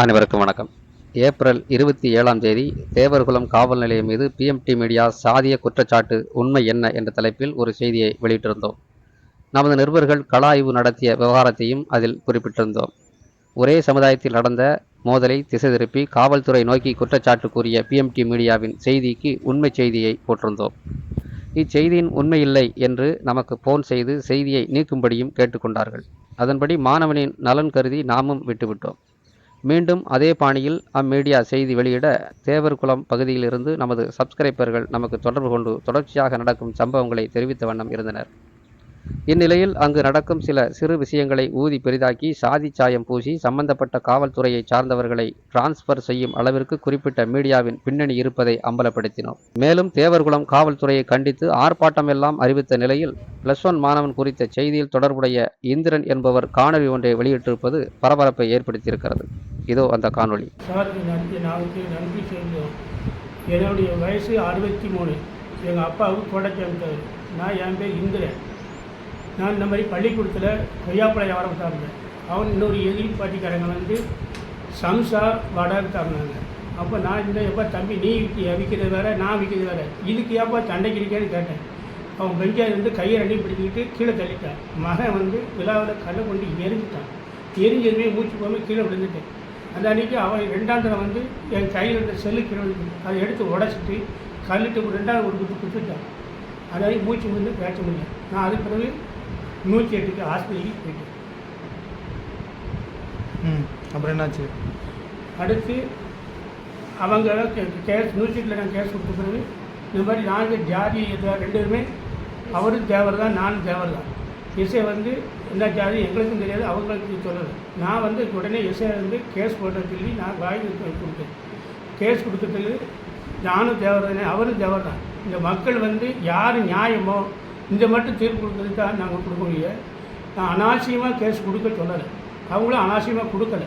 அனைவருக்கும் வணக்கம். ஏப்ரல் இருபத்தி ஏழாம் தேதி தேவர்குளம் காவல் நிலையம் மீது பிஎம்டி மீடியா சாதிய குற்றச்சாட்டு உண்மை என்ன என்ற தலைப்பில் ஒரு செய்தியை வெளியிட்டிருந்தோம். நமது நிருபர்கள் கள ஆய்வு நடத்திய விவகாரத்தையும் அதில் குறிப்பிட்டிருந்தோம். ஒரே சமுதாயத்தில் நடந்த மோதலை திசை திருப்பி காவல்துறை நோக்கி குற்றச்சாட்டு கூறிய பிஎம்டி மீடியாவின் செய்திக்கு உண்மை செய்தியை போட்டிருந்தோம். இச்செய்தியின் உண்மையில்லை என்று நமக்கு போன் செய்து செய்தியை நீக்கும்படியும் கேட்டுக்கொண்டார்கள். அதன்படி மாணவனின் நலன் கருதி நாமும் விட்டுவிட்டோம். மீண்டும் அதே பாணியில் அம்மீடியா செய்தி வெளியிட தேவர்குளம் பகுதியிலிருந்து நமது சப்ஸ்கிரைபர்கள் நமக்கு தொடர்பு கொண்டு தொடர்ச்சியாக நடக்கும் சம்பவங்களை தெரிவித்த வண்ணம் இருந்தனர். இந்நிலையில் அங்கு நடக்கும் சில சிறு விஷயங்களை ஊதி பெரிதாக்கி சாதி சாயம் பூசி சம்பந்தப்பட்ட காவல்துறையை சார்ந்தவர்களை டிரான்ஸ்பர் செய்யும் அளவிற்கு குறிப்பிட்ட மீடியாவின் பின்னணி இருப்பதை அம்பலப்படுத்தினோம். மேலும் தேவர்குளம் காவல்துறையை கண்டித்து ஆர்ப்பாட்டம் எல்லாம் அறிவித்த நிலையில் பிளஸ் ஒன் மாணவன் குறித்த செய்தியில் தொடர்புடைய இந்திரன் என்பவர் காணொலி ஒன்றை வெளியிட்டிருப்பது பரபரப்பை ஏற்படுத்தியிருக்கிறது. இதோ அந்த காணொளி என்னுடைய வயசு அறுபத்தி மூணு. எங்கள் அப்பாவுக்கு தொடச்சி நான் என் பேர் இந்திரன். நான் இந்த மாதிரி பள்ளிக்கூடத்தில் கொய்யாப்பழ வியாபாரம் இருந்தேன் அவன் இன்னொரு எதிரி பாட்டிக்காரங்க வந்து சம்சா வடை தந்தாங்க அப்போ நான் இந்த எப்போ தம்பி நீ விற்கி விற்கிறது வேற நான் விற்கிறது வேற. இதுக்கு ஏப்பா சண்டைக்கு இருக்கேன்னு கேட்டேன். அவன் பெஞ்சாய் வந்து கையை ரெண்டி பிடிச்சிக்கிட்டு கீழே தள்ளிட்டான். மகன் வந்து விழாவில் கல்லை கொண்டு எரிஞ்சிட்டான். எரிஞ்சதுமே மூச்சு போகாமல் கீழே விழுந்துட்டேன். அந்த அன்றைக்கி அவன் ரெண்டாம் தடவை வந்து என் கையில் இருந்த செல்லு கீழே விழுந்து அதை எடுத்து உடச்சிட்டு கல்லிட்டு ரெண்டாவது ஒரு குத்து குத்துட்டான். அதாவது மூச்சு வந்து பேச முடியல. நான் அதுக்கு பிறகு நூற்றி எட்டுக்கு ஹாஸ்பிட்டலுக்கு போயிட்டேன் ம் அப்புறம் என்னாச்சு? அடுத்து அவங்க கேஸ் நூற்றி எட்டில் நான் கேஸ் கொடுத்த பிறகு இந்த மாதிரி நாங்கள் ஜாதி ரெண்டு பேருமே அவரும் தேவர் தான் நானும் தேவர் தான். இசை வந்து என்ன ஜாதி எங்களுக்கும் தெரியாது அவங்களுக்கும் சொல்லலை. நான் வந்து உடனே இசை வந்து கேஸ் போட்ட சொல்லி நான் வாங்கி கொடுத்தேன். கேஸ் கொடுக்கறதுக்கு நானும் தேவர் தானே அவரும் தேவர் தான். இந்த மக்கள் வந்து யார் நியாயமோ இந்த மட்டும் தீர்ப்பு கொடுக்கறதுக்கு தான் நாங்கள் கொடுக்க முடியும் நான் அனாவசியமாக கேஸ் கொடுக்க சொல்லலை. அவங்களும் அனாவசியமாக கொடுக்கல.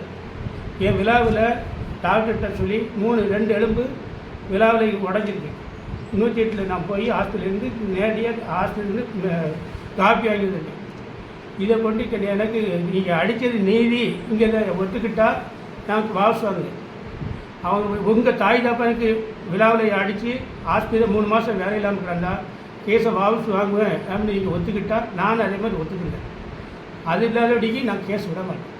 என் விழாவில் டாக்டர்கிட்ட சொல்லி மூணு ரெண்டு எலும்பு விழாவில் உடஞ்சிருக்கு. நூற்றி எட்டில் நான் போய் ஹாஸ்பிட்டலேருந்து நேரடியாக ஹாஸ்பிட்டலேருந்து காப்பி வாங்கி இதை கொண்டு எனக்கு நீங்கள் அடித்தது நீதி. இங்கே ஒத்துக்கிட்டால் நான் வாபஸ் வாங்குறேன் அவங்க உங்கள் தாய் தப்பனுக்கு விழாவில் அடித்து ஆஸ்பத்திரி மூணு மாதம் வேலை இல்லாமல் கிடந்தா கேஸை வாபஸ் வாங்குவேன் அப்படின்னு நீங்கள் ஒத்துக்கிட்டால் நான் அதே மாதிரி ஒத்துக்கிட்டேன் அது இல்லாதபடிக்கு நான் கேஸ் விட மாட்டேன்.